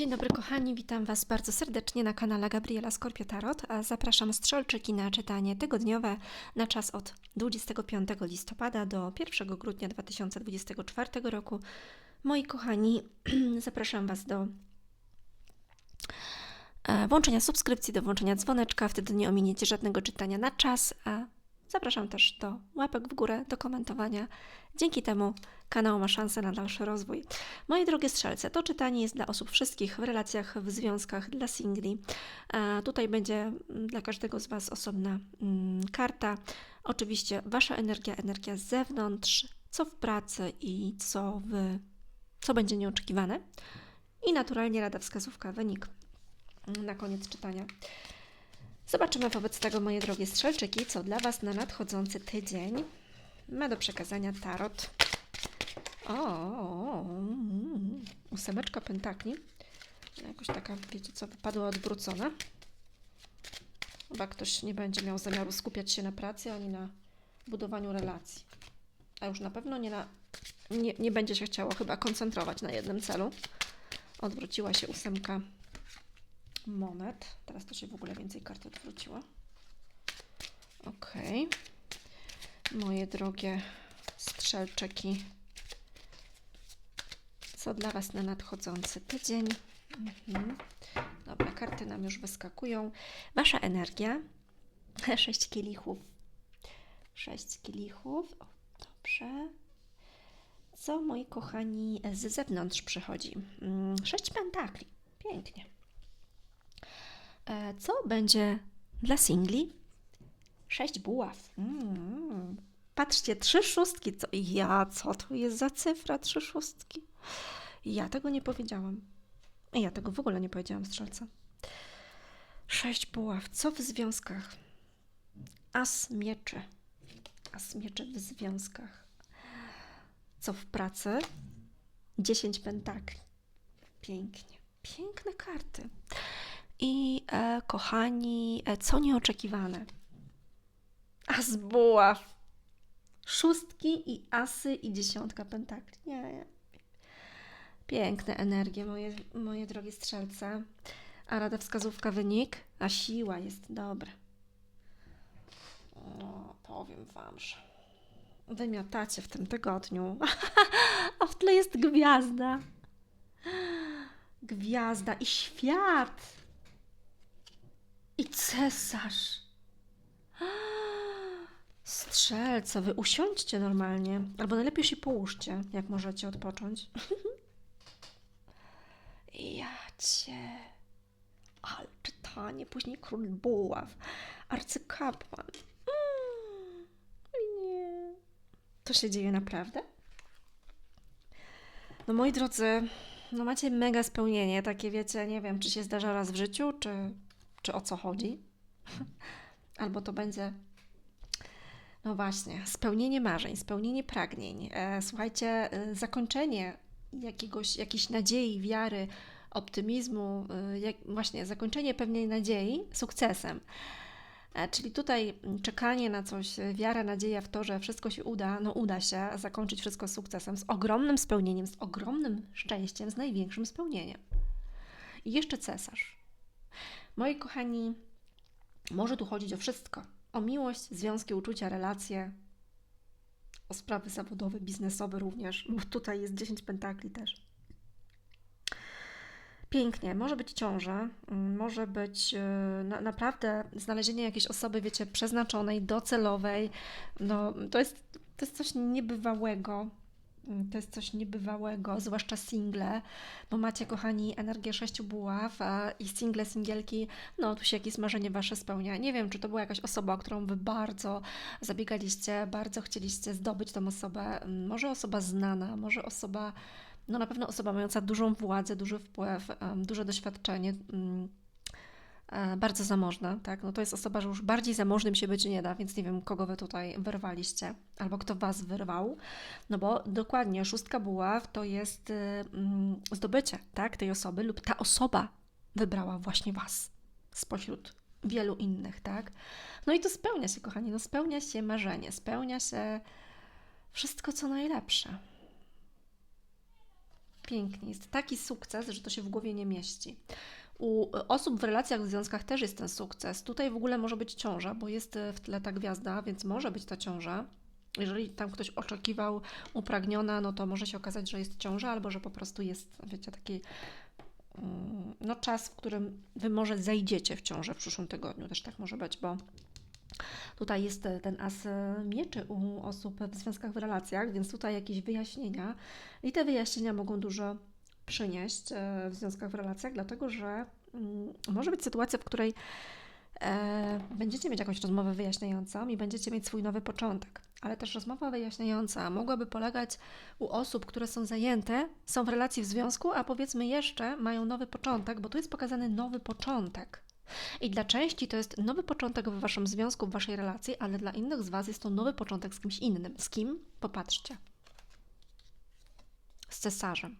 Dzień dobry kochani, witam Was bardzo serdecznie na kanale Gabriela Skorpio Tarot. A Zapraszam strzelczyki na czytanie tygodniowe na czas od 25 listopada do 1 grudnia 2024 roku. Moi kochani, zapraszam Was do e, włączenia subskrypcji, do włączenia dzwoneczka, wtedy nie ominiecie żadnego czytania na czas, a zapraszam też do łapek w górę, do komentowania. Dzięki temu kanał ma szansę na dalszy rozwój. Moje drogie strzelce, to czytanie jest dla osób wszystkich w relacjach, w związkach, dla singli. A tutaj będzie mm, dla każdego z Was osobna mm, karta. Oczywiście Wasza energia, energia z zewnątrz, co w pracy i co, w, co będzie nieoczekiwane. I naturalnie rada wskazówka, wynik mm, na koniec czytania. Zobaczymy wobec tego, moje drogie strzelczyki, co dla Was na nadchodzący tydzień ma do przekazania tarot. O, ósemeczka pentakli. Jakoś taka, wiecie co, wypadła odwrócona. Chyba ktoś nie będzie miał zamiaru skupiać się na pracy ani na budowaniu relacji. A już na pewno nie, na, nie, nie będzie się chciało chyba koncentrować na jednym celu. Odwróciła się ósemka monet. Teraz to się w ogóle więcej kart odwróciło. Ok. Moje drogie strzelczyki. Co dla Was na nadchodzący tydzień? Mhm. Dobra, karty nam już wyskakują. Wasza energia. Sześć kielichów. Sześć kielichów. O, dobrze. Co, moi kochani, z zewnątrz przychodzi? Mm, Sześć pentakli. Pięknie. E, Co będzie dla singli? Sześć buław. Mm. Patrzcie, trzy szóstki. Co, ja, co to jest za cyfra? Trzy szóstki. Ja tego nie powiedziałam. Ja tego w ogóle nie powiedziałam, strzelca. Sześć buław. Co w związkach? As mieczy. As mieczy w związkach. Co w pracy? Dziesięć pentakli. Pięknie. Piękne karty. I e, kochani, e, co nieoczekiwane? As buław. Szóstki i asy i dziesiątka pentakli. Nie, nie. Piękne energie, moje, moje drogie strzelce. A rada wskazówka wynik? A siła jest dobra. No, powiem Wam, że wymiotacie w tym tygodniu. A w tle jest gwiazda. Gwiazda i świat. I cesarz. Strzelca, wy usiądźcie normalnie. Albo najlepiej się połóżcie, jak możecie odpocząć. ja cię. Ale czytanie, później król buław, arcykapłan. Mm, nie. To się dzieje naprawdę? No moi drodzy, no macie mega spełnienie, takie wiecie, nie wiem, czy się zdarza raz w życiu, czy, czy o co chodzi. Albo to będzie no właśnie, spełnienie marzeń, spełnienie pragnień. E, słuchajcie, e, zakończenie jakiegoś, jakiejś nadziei, wiary, optymizmu, e, jak, właśnie zakończenie pewnej nadziei sukcesem. Czyli tutaj czekanie na coś, wiara, nadzieja w to, że wszystko się uda, no uda się zakończyć wszystko sukcesem, z ogromnym spełnieniem, z ogromnym szczęściem, z największym spełnieniem. I jeszcze cesarz. Moi kochani, może tu chodzić o wszystko. O miłość, związki, uczucia, relacje, o sprawy zawodowe, biznesowe również, bo tutaj jest 10 pentakli też. Pięknie, może być ciąża, mm, może być yy, na, naprawdę znalezienie jakiejś osoby, wiecie, przeznaczonej, docelowej. No, to jest, to jest coś niebywałego. Mm, To jest coś niebywałego, zwłaszcza single, bo macie, kochani, energię sześciu buław i single, singielki, no tu się jakieś marzenie wasze spełnia. Nie wiem, czy to była jakaś osoba, o którą wy bardzo zabiegaliście, bardzo chcieliście zdobyć tą osobę. Mm, Może osoba znana, może osoba, no na pewno osoba mająca dużą władzę, duży wpływ, duże doświadczenie. E, Bardzo zamożna, tak? No to jest osoba, że już bardziej zamożnym się być nie da, więc nie wiem, kogo wy tutaj wyrwaliście, albo kto was wyrwał. No bo dokładnie szóstka buław to jest y, mm, zdobycie tak, tej osoby lub ta osoba wybrała właśnie was spośród wielu innych, tak? No i to spełnia się, kochani, no spełnia się marzenie, spełnia się wszystko, co najlepsze. pięknie. Jest taki sukces, że to się w głowie nie mieści. U osób w relacjach, w związkach też jest ten sukces. Tutaj w ogóle może być ciąża, bo jest w tle ta gwiazda, więc może być ta ciąża. Jeżeli tam ktoś oczekiwał upragniona, no to może się okazać, że jest ciąża, albo że po prostu jest, wiecie, taki mm, no, czas, w którym Wy może zajdziecie w ciążę w przyszłym tygodniu. Też tak może być, bo tutaj jest ten as mieczy u osób w związkach, w relacjach, więc tutaj jakieś wyjaśnienia i te wyjaśnienia mogą dużo przynieść e, w związkach, w relacjach, dlatego że mm, może być sytuacja, w której e, będziecie mieć jakąś rozmowę wyjaśniającą i będziecie mieć swój nowy początek. Ale też rozmowa wyjaśniająca mogłaby polegać u osób, które są zajęte, są w relacji w związku, a powiedzmy jeszcze mają nowy początek, bo tu jest pokazany nowy początek. I dla części to jest nowy początek w Waszym związku, w Waszej relacji, ale dla innych z Was jest to nowy początek z kimś innym. Z kim? Popatrzcie. Z cesarzem.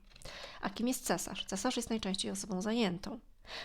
A kim jest cesarz? Cesarz jest najczęściej osobą zajętą.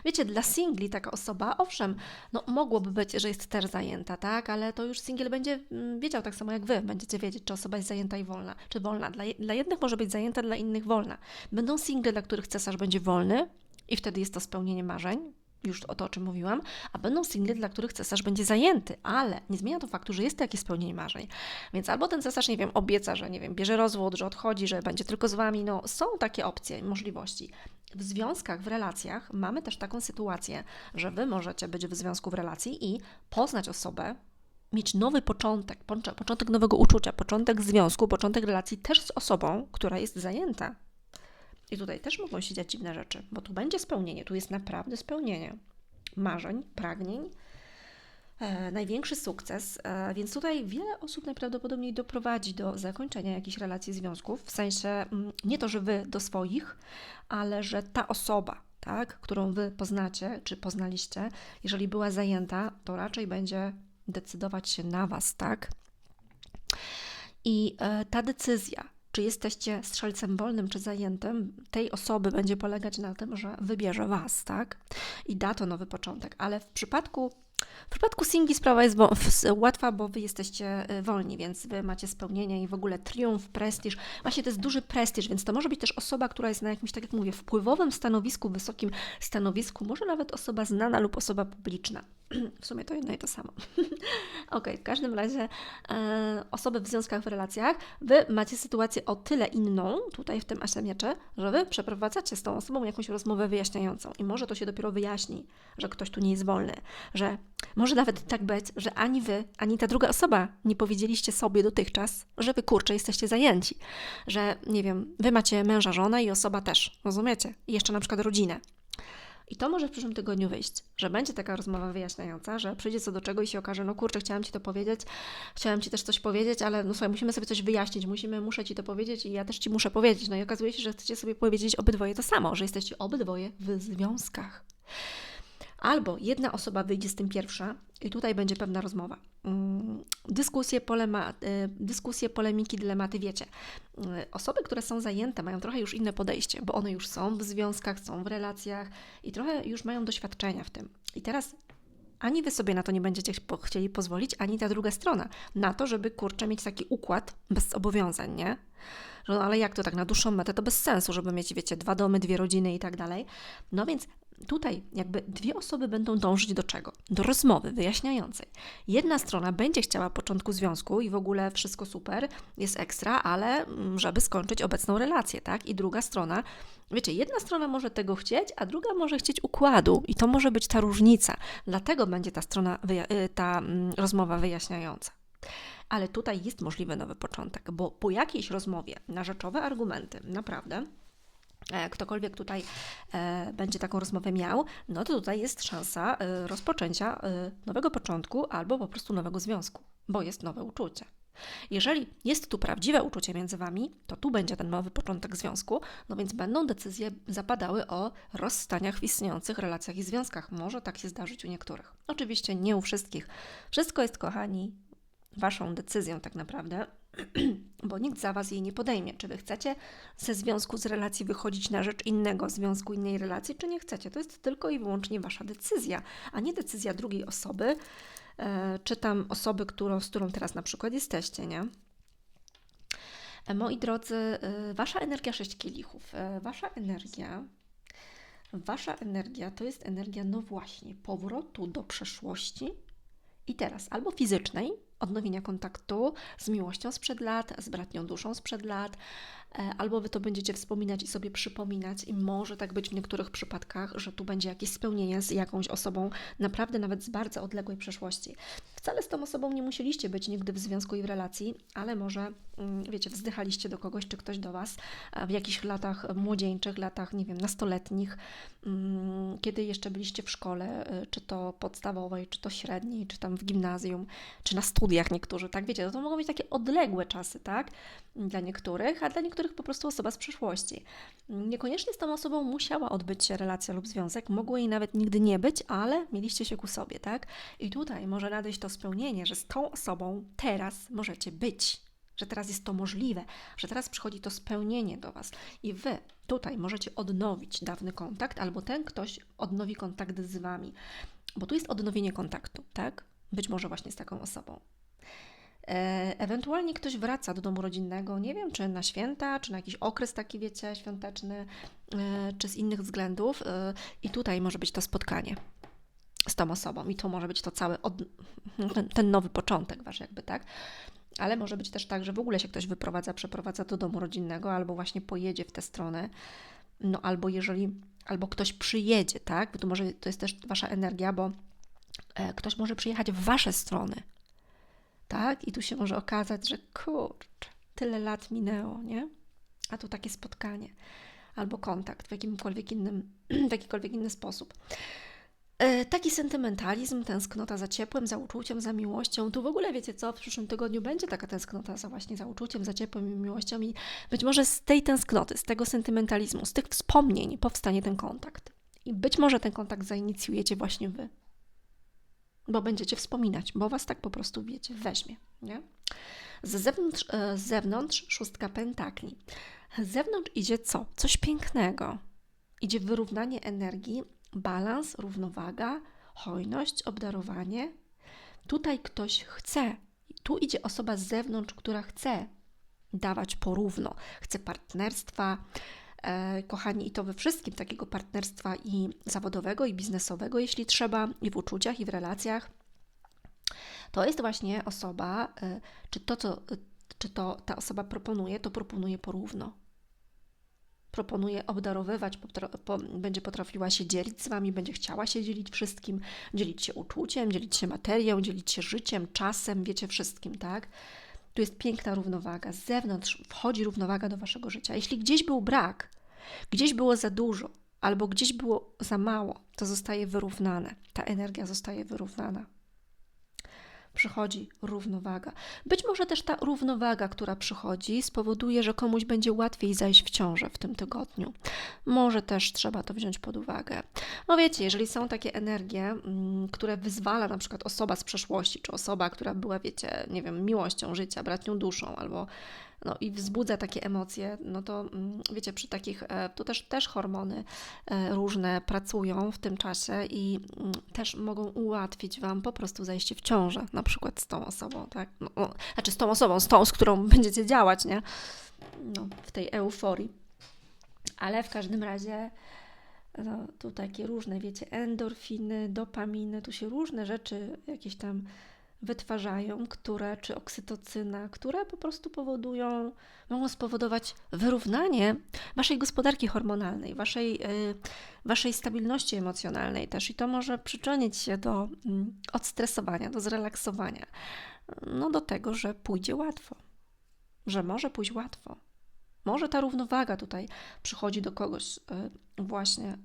Wiecie, dla singli taka osoba, owszem, no mogłoby być, że jest też zajęta, tak, ale to już singiel będzie mm, wiedział tak samo jak wy, będziecie wiedzieć, czy osoba jest zajęta i wolna, czy wolna. Dla, dla jednych może być zajęta, dla innych wolna. Będą single, dla których cesarz będzie wolny i wtedy jest to spełnienie marzeń, już o to, o czym mówiłam, a będą single, dla których cesarz będzie zajęty, ale nie zmienia to faktu, że jest to jakieś spełnienie marzeń. Więc albo ten cesarz, nie wiem, obieca, że nie wiem, bierze rozwód, że odchodzi, że będzie tylko z wami, no są takie opcje, możliwości. W związkach, w relacjach mamy też taką sytuację, że wy możecie być w związku, w relacji i poznać osobę, mieć nowy początek, początek nowego uczucia, początek związku, początek relacji też z osobą, która jest zajęta. I tutaj też mogą się dziać dziwne rzeczy, bo tu będzie spełnienie, tu jest naprawdę spełnienie marzeń, pragnień, e, największy sukces, e, więc tutaj wiele osób najprawdopodobniej doprowadzi do zakończenia jakichś relacji, związków, w sensie mm, nie to, że wy do swoich, ale że ta osoba, tak, którą wy poznacie, czy poznaliście, jeżeli była zajęta, to raczej będzie decydować się na was, tak? I e, ta decyzja, czy jesteście strzelcem wolnym czy zajętym, tej osoby będzie polegać na tym, że wybierze Was, tak? I da to nowy początek. Ale w przypadku w przypadku singli sprawa jest łatwa, bo wy jesteście y, wolni, więc wy macie spełnienie i w ogóle triumf, prestiż. Właśnie to jest duży prestiż, więc to może być też osoba, która jest na jakimś, tak jak mówię, wpływowym stanowisku, wysokim stanowisku, może nawet osoba znana lub osoba publiczna. W sumie to jedno i to samo. ok, w każdym razie e, osoby w związkach, w relacjach, wy macie sytuację o tyle inną, tutaj w tym asie miecze, że wy przeprowadzacie z tą osobą jakąś rozmowę wyjaśniającą i może to się dopiero wyjaśni, że ktoś tu nie jest wolny, że może nawet tak być, że ani wy, ani ta druga osoba nie powiedzieliście sobie dotychczas, że wy kurczę jesteście zajęci, że nie wiem, wy macie męża, żonę i osoba też, rozumiecie? I jeszcze na przykład rodzinę. I to może w przyszłym tygodniu wyjść, że będzie taka rozmowa wyjaśniająca, że przyjdzie co do czego i się okaże, no kurczę, chciałam Ci to powiedzieć, chciałam Ci też coś powiedzieć, ale no słuchaj, musimy sobie coś wyjaśnić, musimy, muszę Ci to powiedzieć i ja też Ci muszę powiedzieć. No i okazuje się, że chcecie sobie powiedzieć obydwoje to samo, że jesteście obydwoje w związkach. Albo jedna osoba wyjdzie z tym pierwsza i tutaj będzie pewna rozmowa. Mm, dyskusje, polema, y, dyskusje, polemiki, dylematy, wiecie. Y, osoby, które są zajęte, mają trochę już inne podejście, bo one już są w związkach, są w relacjach i trochę już mają doświadczenia w tym. I teraz ani wy sobie na to nie będziecie chcieli pozwolić, ani ta druga strona na to, żeby kurczę mieć taki układ bez zobowiązań, nie? No ale jak to tak na dłuższą metę, to bez sensu, żeby mieć, wiecie, dwa domy, dwie rodziny i tak dalej. No więc tutaj jakby dwie osoby będą dążyć do czego? Do rozmowy wyjaśniającej. Jedna strona będzie chciała początku związku i w ogóle wszystko super, jest ekstra, ale mm, żeby skończyć obecną relację, tak? I druga strona, wiecie, jedna strona może tego chcieć, a druga może chcieć układu i to może być ta różnica. Dlatego będzie ta strona, y, ta mm, rozmowa wyjaśniająca. Ale tutaj jest możliwy nowy początek, bo po jakiejś rozmowie na rzeczowe argumenty, naprawdę, ktokolwiek tutaj e, będzie taką rozmowę miał, no to tutaj jest szansa e, rozpoczęcia nowego początku albo po prostu nowego związku, bo jest nowe uczucie. Jeżeli jest tu prawdziwe uczucie między Wami, to tu będzie ten nowy początek związku, no więc będą decyzje zapadały o rozstaniach w istniejących relacjach i związkach. Może tak się zdarzyć u niektórych. Oczywiście nie u wszystkich. Wszystko jest, kochani, Waszą decyzją tak naprawdę, bo nikt za Was jej nie podejmie. Czy Wy chcecie ze związku, z relacji wychodzić na rzecz innego związku, innej relacji, czy nie chcecie. To jest tylko i wyłącznie Wasza decyzja, a nie decyzja drugiej osoby, e, czy tam osoby, którą, z którą teraz na przykład jesteście, nie? E, Moi drodzy, y, wasza energia sześć kielichów. E, Wasza energia, wasza energia to jest energia, no właśnie, powrotu do przeszłości i teraz, albo fizycznej, odnowienia kontaktu z miłością sprzed lat, z bratnią duszą sprzed lat, albo wy to będziecie wspominać i sobie przypominać, i może tak być w niektórych przypadkach, że tu będzie jakieś spełnienie z jakąś osobą, naprawdę nawet z bardzo odległej przeszłości. Wcale z tą osobą nie musieliście być nigdy w związku i w relacji, ale może, mm, wiecie, wzdychaliście do kogoś, czy ktoś do Was e, w jakichś latach młodzieńczych, latach, nie wiem, nastoletnich, mm, kiedy jeszcze byliście w szkole, e, czy to podstawowej, czy to średniej, czy tam w gimnazjum, czy na studiach niektórzy, tak? Wiecie, to mogą być takie odległe czasy, tak? Dla niektórych, a dla niektórych po prostu osoba z przeszłości. Niekoniecznie z tą osobą musiała odbyć się relacja lub związek, mogło jej nawet nigdy nie być, ale mieliście się ku sobie, tak? I tutaj może nadejść to spełnienie, że z tą osobą teraz możecie być, że teraz jest to możliwe, że teraz przychodzi to spełnienie do Was i Wy tutaj możecie odnowić dawny kontakt, albo ten ktoś odnowi kontakt z Wami, bo tu jest odnowienie kontaktu, tak? Być może właśnie z taką osobą. E, Ewentualnie ktoś wraca do domu rodzinnego, nie wiem, czy na święta, czy na jakiś okres taki, wiecie, świąteczny, e, czy z innych względów. e, I tutaj może być to spotkanie z tą osobą, i to może być to cały, od, ten, nowy początek wasz, jakby tak. Ale może być też tak, że w ogóle się ktoś wyprowadza, przeprowadza do domu rodzinnego, albo właśnie pojedzie w tę stronę. No albo jeżeli, albo ktoś przyjedzie, tak? Bo to może to jest też wasza energia, bo ktoś może przyjechać w wasze strony, tak? I tu się może okazać, że kurczę, tyle lat minęło, nie? A tu takie spotkanie albo kontakt w jakimkolwiek innym, w jakikolwiek inny sposób. E, Taki sentymentalizm, tęsknota za ciepłem, za uczuciem, za miłością. Tu w ogóle wiecie co, w przyszłym tygodniu będzie taka tęsknota za właśnie za uczuciem, za ciepłem i miłością i być może z tej tęsknoty, z tego sentymentalizmu, z tych wspomnień powstanie ten kontakt. I być może ten kontakt zainicjujecie właśnie wy. Bo będziecie wspominać, bo was tak po prostu wiecie, weźmie, nie? Z zewnątrz, e, z zewnątrz szóstka pentakli. Z zewnątrz idzie co? Coś pięknego. Idzie wyrównanie energii, balans, równowaga, hojność, obdarowanie. Tutaj ktoś chce. Tu idzie osoba z zewnątrz, która chce dawać porówno. Chce partnerstwa, kochani, i to we wszystkim takiego partnerstwa i zawodowego, i biznesowego, jeśli trzeba, i w uczuciach, i w relacjach. To jest właśnie osoba, e, czy to, co, czy to ta osoba proponuje, to proponuje porówno proponuje obdarowywać, będzie potrafiła się dzielić z Wami, będzie chciała się dzielić wszystkim, dzielić się uczuciem, dzielić się materią, dzielić się życiem, czasem, wiecie, wszystkim, tak? Tu jest piękna równowaga. Z zewnątrz wchodzi równowaga do Waszego życia. Jeśli gdzieś był brak, gdzieś było za dużo, albo gdzieś było za mało, to zostaje wyrównane. Ta energia zostaje wyrównana przychodzi równowaga. Być może też ta równowaga, która przychodzi, spowoduje, że komuś będzie łatwiej zajść w ciążę w tym tygodniu. Może też trzeba to wziąć pod uwagę. No wiecie, jeżeli są takie energie, mm, które wyzwala na przykład osoba z przeszłości, czy osoba, która była, wiecie, nie wiem, miłością życia, bratnią duszą, albo no i wzbudza takie emocje, no to mm, wiecie, przy takich, e, tu też, też hormony e, różne pracują w tym czasie i mm, też mogą ułatwić Wam po prostu zajście w ciążę, na przykład z tą osobą, tak? No, no, znaczy z tą osobą, z tą, z którą będziecie działać, nie? No, w tej euforii. Ale w każdym razie no, tu takie różne, wiecie, endorfiny, dopaminy, tu się różne rzeczy jakieś tam wytwarzają, które, czy oksytocyna, które po prostu powodują, mogą spowodować wyrównanie waszej gospodarki hormonalnej, waszej, yy, waszej stabilności emocjonalnej też. I to może przyczynić się do mm, odstresowania, do zrelaksowania, no do tego, że pójdzie łatwo, że może pójść łatwo. Może ta równowaga tutaj przychodzi do kogoś yy, właśnie,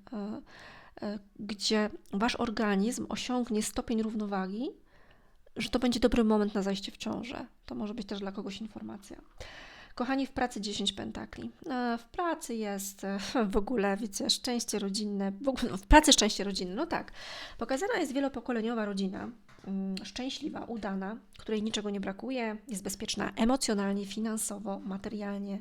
yy, gdzie wasz organizm osiągnie stopień równowagi, że to będzie dobry moment na zajście w ciążę. To może być też dla kogoś informacja. Kochani, w pracy 10 pentakli. E, W pracy jest e, w ogóle, wiecie, szczęście rodzinne. W, ogóle, no, w pracy szczęście rodzinne, no tak. Pokazana jest wielopokoleniowa rodzina, szczęśliwa, udana, której niczego nie brakuje, jest bezpieczna emocjonalnie, finansowo, materialnie,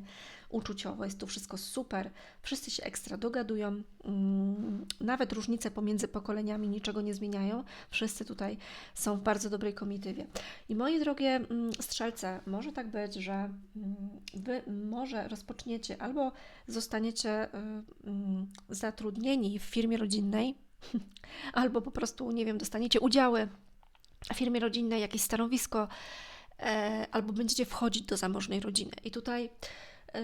uczuciowo. Jest tu wszystko super. Wszyscy się ekstra dogadują. Mm, nawet różnice pomiędzy pokoleniami niczego nie zmieniają. Wszyscy tutaj są w bardzo dobrej komitywie. I moje drogie mm, strzelce, może tak być, że mm, Wy może rozpoczniecie albo zostaniecie y, mm, zatrudnieni w firmie rodzinnej, albo po prostu, nie wiem, dostaniecie udziały firmie rodzinnej, jakieś stanowisko, e, albo będziecie wchodzić do zamożnej rodziny. I tutaj e,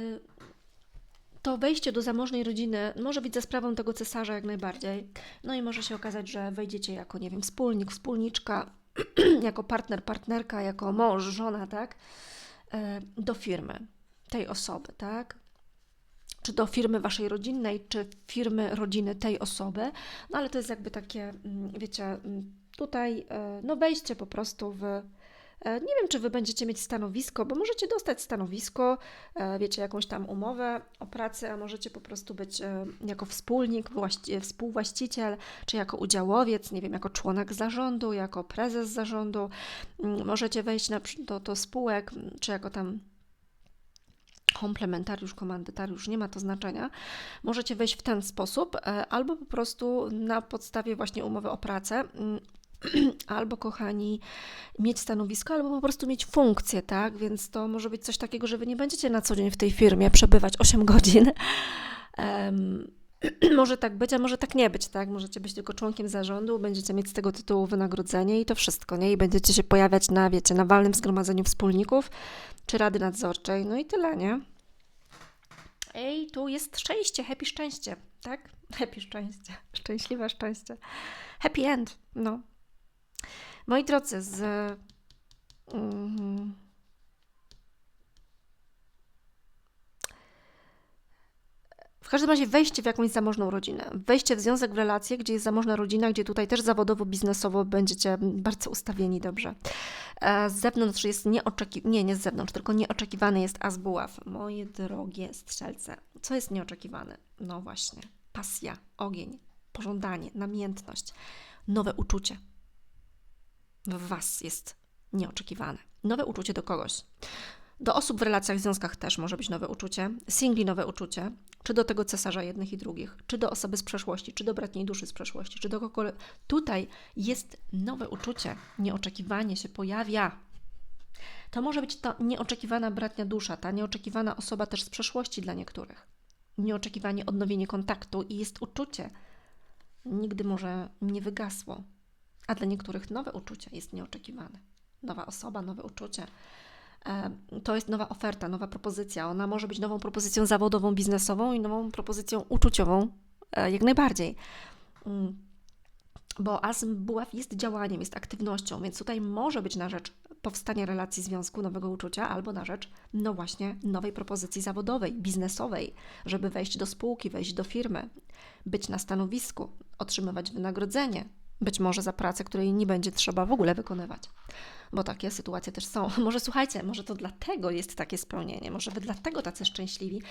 to wejście do zamożnej rodziny może być za sprawą tego cesarza jak najbardziej. No i może się okazać, że wejdziecie jako, nie wiem, wspólnik, wspólniczka, jako partner, partnerka, jako mąż, żona, tak, e, do firmy tej osoby, tak czy do firmy waszej rodzinnej, czy firmy rodziny tej osoby. No ale to jest jakby takie, mm, wiecie, mm, tutaj e, no wejście po prostu w. E, nie wiem, czy wy będziecie mieć stanowisko, bo możecie dostać stanowisko, e, wiecie, jakąś tam umowę o pracę, a możecie po prostu być jako wspólnik, współwłaściciel, czy jako udziałowiec, nie wiem, jako członek zarządu, jako prezes zarządu. Mm, możecie wejść na, do, do spółek, czy jako tam komplementariusz, komandytariusz, nie ma to znaczenia. Możecie wejść w ten sposób, albo po prostu na podstawie właśnie umowy o pracę mm, albo kochani, mieć stanowisko, albo po prostu mieć funkcję, tak? Więc to może być coś takiego, że wy nie będziecie na co dzień w tej firmie przebywać 8 godzin. Um, może tak być, a może tak nie być, tak? Możecie być tylko członkiem zarządu, będziecie mieć z tego tytułu wynagrodzenie i to wszystko, nie? I będziecie się pojawiać na, wiecie, na walnym zgromadzeniu wspólników czy rady nadzorczej, no i tyle, nie? Ej, tu jest szczęście, happy szczęście, tak? Happy szczęście, szczęśliwe szczęście. Happy end, no. Moi drodzy, z... Mm, W każdym razie wejście w jakąś zamożną rodzinę, wejście w związek, w relację, gdzie jest zamożna rodzina, gdzie tutaj też zawodowo, biznesowo będziecie bardzo ustawieni dobrze. E, z zewnątrz jest nieoczekiwany, nie, nie z zewnątrz, tylko nieoczekiwany jest azbuław. Moje drogie strzelce, co jest nieoczekiwane? No właśnie, pasja, ogień, pożądanie, namiętność, nowe uczucie. W Was jest nieoczekiwane. Nowe uczucie do kogoś. Do osób w relacjach, w związkach też może być nowe uczucie, singli nowe uczucie, czy do tego cesarza jednych i drugich, czy do osoby z przeszłości, czy do bratniej duszy z przeszłości, czy do kogokolwiek. Tutaj jest nowe uczucie, nieoczekiwanie się pojawia. To może być ta nieoczekiwana bratnia dusza, ta nieoczekiwana osoba też z przeszłości dla niektórych. Nieoczekiwanie odnowienie kontaktu i jest uczucie. Nigdy może nie wygasło. A dla niektórych nowe uczucie jest nieoczekiwane. Nowa osoba, nowe uczucie E, to jest nowa oferta, nowa propozycja. Ona może być nową propozycją zawodową, biznesową i nową propozycją uczuciową, e, jak najbardziej. Mm. Bo ASM buław jest działaniem, jest aktywnością, więc tutaj może być na rzecz powstania relacji związku, nowego uczucia, albo na rzecz, no właśnie, nowej propozycji zawodowej, biznesowej, żeby wejść do spółki, wejść do firmy, być na stanowisku, otrzymywać wynagrodzenie, być może za pracę, której nie będzie trzeba w ogóle wykonywać bo takie sytuacje też są. Może słuchajcie, może to dlatego jest takie spełnienie, może wy dlatego tacy szczęśliwi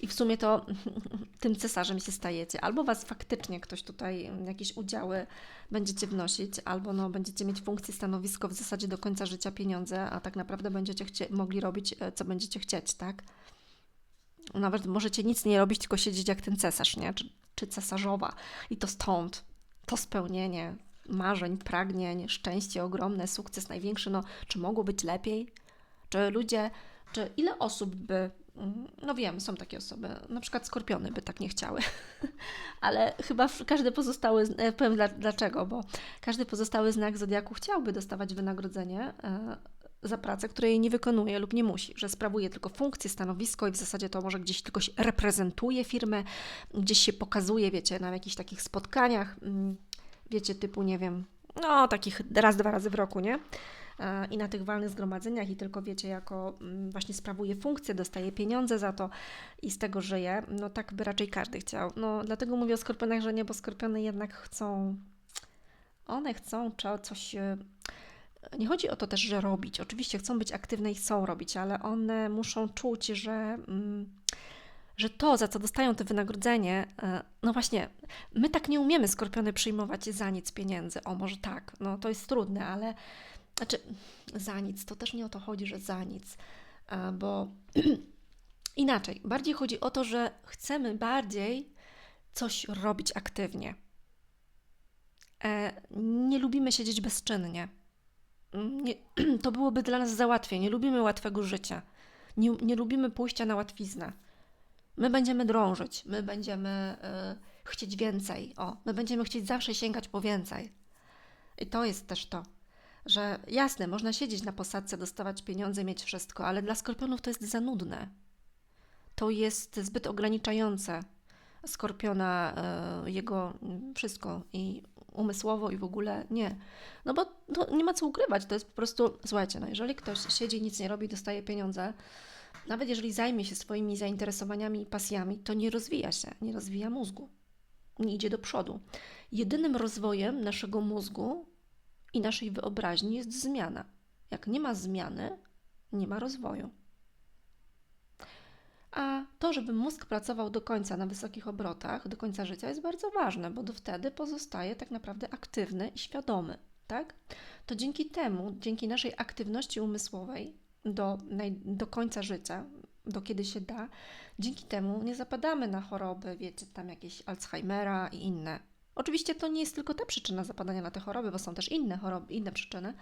i w sumie to tym cesarzem się stajecie. Albo was faktycznie ktoś tutaj jakieś udziały będziecie wnosić, albo no, będziecie mieć funkcję, stanowisko w zasadzie do końca życia pieniądze, a tak naprawdę będziecie mogli robić, e, co będziecie chcieć, tak? Nawet możecie nic nie robić, tylko siedzieć jak ten cesarz, nie? Czy, czy cesarzowa. I to stąd to spełnienie, marzeń, pragnień, szczęście ogromne, sukces największy, no czy mogło być lepiej? Czy ludzie, czy ile osób by, mm, no wiem, są takie osoby, na przykład skorpiony by tak nie chciały, ale chyba każdy pozostały, e, powiem dlaczego, bo każdy pozostały znak zodiaku chciałby dostawać wynagrodzenie e, za pracę, której nie wykonuje lub nie musi, że sprawuje tylko funkcję, stanowisko i w zasadzie to może gdzieś tylko się reprezentuje firmę, gdzieś się pokazuje, wiecie, na jakichś takich spotkaniach mm, wiecie, typu, nie wiem, no takich raz, dwa razy w roku, nie? E, I na tych walnych zgromadzeniach i tylko wiecie, jako mm, właśnie sprawuje funkcję, dostaje pieniądze za to i z tego żyje, no tak by raczej każdy chciał. No dlatego mówię o skorpionach, że nie, bo skorpiony jednak chcą, one chcą coś nie chodzi o to też, że robić. Oczywiście chcą być aktywne i chcą robić, ale one muszą czuć, że mm, że to, za co dostają to wynagrodzenie, e, no właśnie, my tak nie umiemy skorpiony przyjmować za nic pieniędzy. O, może tak, no to jest trudne, ale znaczy za nic, to też nie o to chodzi, że za nic, e, bo inaczej, bardziej chodzi o to, że chcemy bardziej coś robić aktywnie. E, nie lubimy siedzieć bezczynnie. Nie, to byłoby dla nas za. Nie lubimy łatwego życia. Nie, nie lubimy pójścia na łatwiznę. My będziemy drążyć, my będziemy y, chcieć więcej. O, my będziemy chcieć zawsze sięgać po więcej. I to jest też to, że jasne, można siedzieć na posadce, dostawać pieniądze, mieć wszystko, ale dla skorpionów to jest za nudne. To jest zbyt ograniczające skorpiona, y, jego wszystko i umysłowo i w ogóle nie. No bo to nie ma co ukrywać, to jest po prostu, słuchajcie, no jeżeli ktoś siedzi, nic nie robi, dostaje pieniądze, nawet jeżeli zajmie się swoimi zainteresowaniami i pasjami, to nie rozwija się, nie rozwija mózgu, nie idzie do przodu. Jedynym rozwojem naszego mózgu i naszej wyobraźni jest zmiana. Jak nie ma zmiany, nie ma rozwoju. A to, żeby mózg pracował do końca na wysokich obrotach, do końca życia, jest bardzo ważne, bo do wtedy pozostaje tak naprawdę aktywny i świadomy. Tak? To dzięki temu, dzięki naszej aktywności umysłowej do, do końca życia, do kiedy się da, dzięki temu nie zapadamy na choroby, wiecie, tam jakieś Alzheimera i inne. Oczywiście to nie jest tylko ta przyczyna zapadania na te choroby, bo są też inne choroby, inne przyczyny,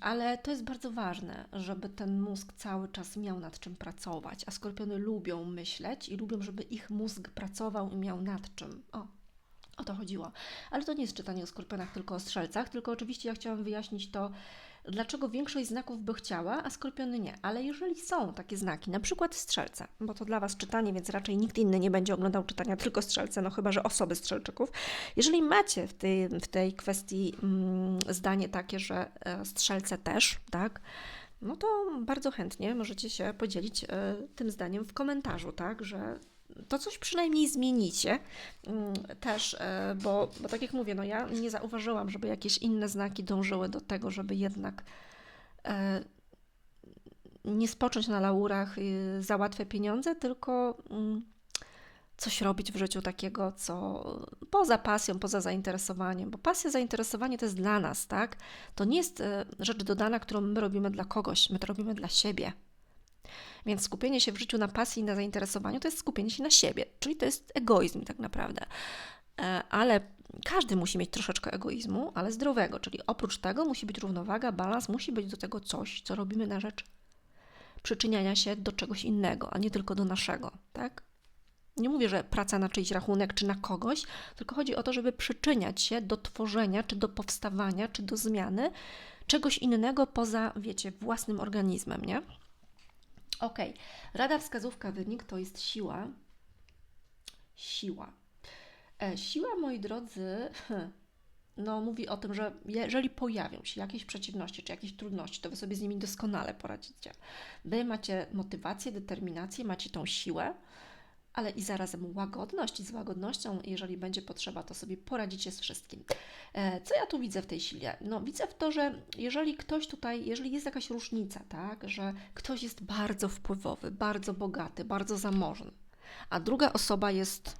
ale to jest bardzo ważne, żeby ten mózg cały czas miał nad czym pracować. A skorpiony lubią myśleć i lubią, żeby ich mózg pracował i miał nad czym. O, o to chodziło. Ale to nie jest czytanie o skorpionach, tylko o strzelcach, tylko oczywiście ja chciałam wyjaśnić to, dlaczego większość znaków by chciała, a skorpiony nie. Ale jeżeli są takie znaki, na przykład strzelce, bo to dla Was czytanie, więc raczej nikt inny nie będzie oglądał czytania tylko strzelce, no chyba, że osoby strzelczyków. Jeżeli macie w tej, w tej kwestii mm, zdanie takie, że e, strzelce też, tak, no to bardzo chętnie możecie się podzielić e, tym zdaniem w komentarzu, tak, że to coś przynajmniej zmienicie mm, też, e, bo, bo tak jak mówię, no ja nie zauważyłam, żeby jakieś inne znaki dążyły do tego, żeby jednak e, nie spocząć na laurach za łatwe pieniądze, tylko mm, coś robić w życiu takiego, co poza pasją, poza zainteresowaniem, bo pasja, zainteresowanie to jest dla nas, tak? To nie jest e, rzecz dodana, którą my robimy dla kogoś, my to robimy dla siebie. Więc skupienie się w życiu na pasji i na zainteresowaniu to jest skupienie się na siebie, czyli to jest egoizm tak naprawdę. E, ale każdy musi mieć troszeczkę egoizmu, ale zdrowego, czyli oprócz tego musi być równowaga, balans, musi być do tego coś, co robimy na rzecz przyczyniania się do czegoś innego, a nie tylko do naszego, tak? Nie mówię, że praca na czyjś rachunek czy na kogoś, tylko chodzi o to, żeby przyczyniać się do tworzenia, czy do powstawania, czy do zmiany czegoś innego poza, wiecie, własnym organizmem, nie? Ok, rada wskazówka wynik to jest siła. Siła. E, siła, moi drodzy, no, mówi o tym, że jeżeli pojawią się jakieś przeciwności czy jakieś trudności, to Wy sobie z nimi doskonale poradzicie. Wy macie motywację, determinację, macie tą siłę, ale i zarazem łagodność i z łagodnością, jeżeli będzie potrzeba, to sobie poradzicie z wszystkim. E, co ja tu widzę w tej sile? No widzę w to, że jeżeli ktoś tutaj, jeżeli jest jakaś różnica, tak, że ktoś jest bardzo wpływowy, bardzo bogaty, bardzo zamożny, a druga osoba jest,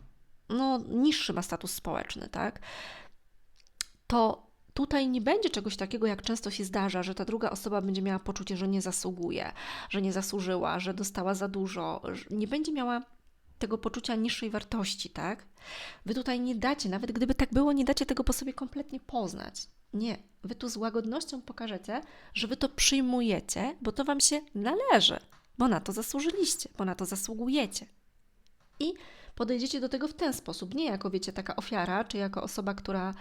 no, niższy ma status społeczny, tak, to tutaj nie będzie czegoś takiego, jak często się zdarza, że ta druga osoba będzie miała poczucie, że nie zasługuje, że nie zasłużyła, że dostała za dużo, nie będzie miała tego poczucia niższej wartości, tak? Wy tutaj nie dacie, nawet gdyby tak było, nie dacie tego po sobie kompletnie poznać. Nie, wy tu z łagodnością pokażecie, że wy to przyjmujecie, bo to wam się należy, bo na to zasłużyliście, bo na to zasługujecie. I podejdziecie do tego w ten sposób, nie jako, wiecie, taka ofiara, czy jako osoba, która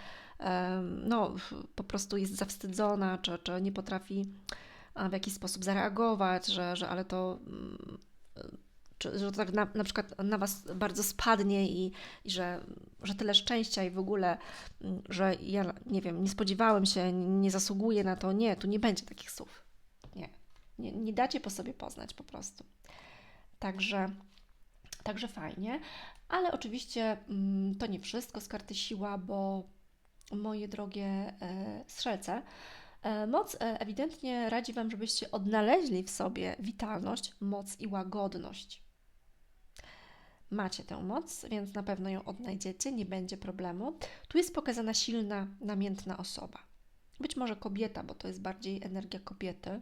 no, po prostu jest zawstydzona, czy, czy nie potrafi w jakiś sposób zareagować, że, że ale to mm, czy, że to tak na, na przykład na Was bardzo spadnie i, i że, że tyle szczęścia i w ogóle, mm, że ja nie wiem, nie spodziewałem się, nie zasługuję na to. Nie, tu nie będzie takich słów. Nie, nie, nie dacie po sobie poznać po prostu. Także, także fajnie, ale oczywiście mm, to nie wszystko z karty siła, bo moje drogie e, strzelce, e, Moc e, ewidentnie radzi Wam, żebyście odnaleźli w sobie witalność, moc i łagodność macie tę moc, więc na pewno ją odnajdziecie, nie będzie problemu. Tu jest pokazana silna, namiętna osoba. Być może kobieta, bo to jest bardziej energia kobiety.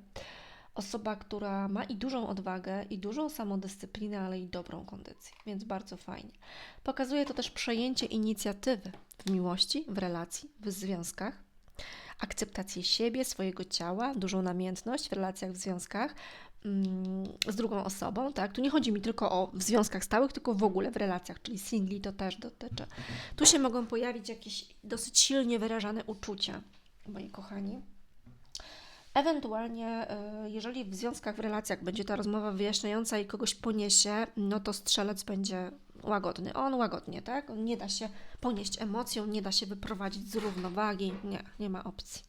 Osoba, która ma i dużą odwagę, i dużą samodyscyplinę, ale i dobrą kondycję, więc bardzo fajnie. Pokazuje to też przejęcie inicjatywy w miłości, w relacji, w związkach, akceptację siebie, swojego ciała, dużą namiętność w relacjach, w związkach z drugą osobą, tak? Tu nie chodzi mi tylko o w związkach stałych, tylko w ogóle w relacjach, czyli singli to też dotyczy. Tu się mogą pojawić jakieś dosyć silnie wyrażane uczucia, moi kochani. Ewentualnie, y, jeżeli w związkach, w relacjach będzie ta rozmowa wyjaśniająca i kogoś poniesie, no to strzelec będzie łagodny. On łagodnie, tak? On nie da się ponieść emocją, nie da się wyprowadzić z równowagi. Nie, nie ma opcji.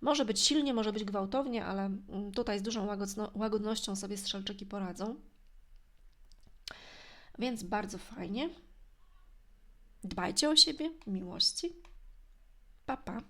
Może być silnie, może być gwałtownie, ale mm, tutaj z dużą łagodno- łagodnością sobie strzelczyki poradzą. Więc bardzo fajnie. Dbajcie o siebie, miłości. Pa, pa.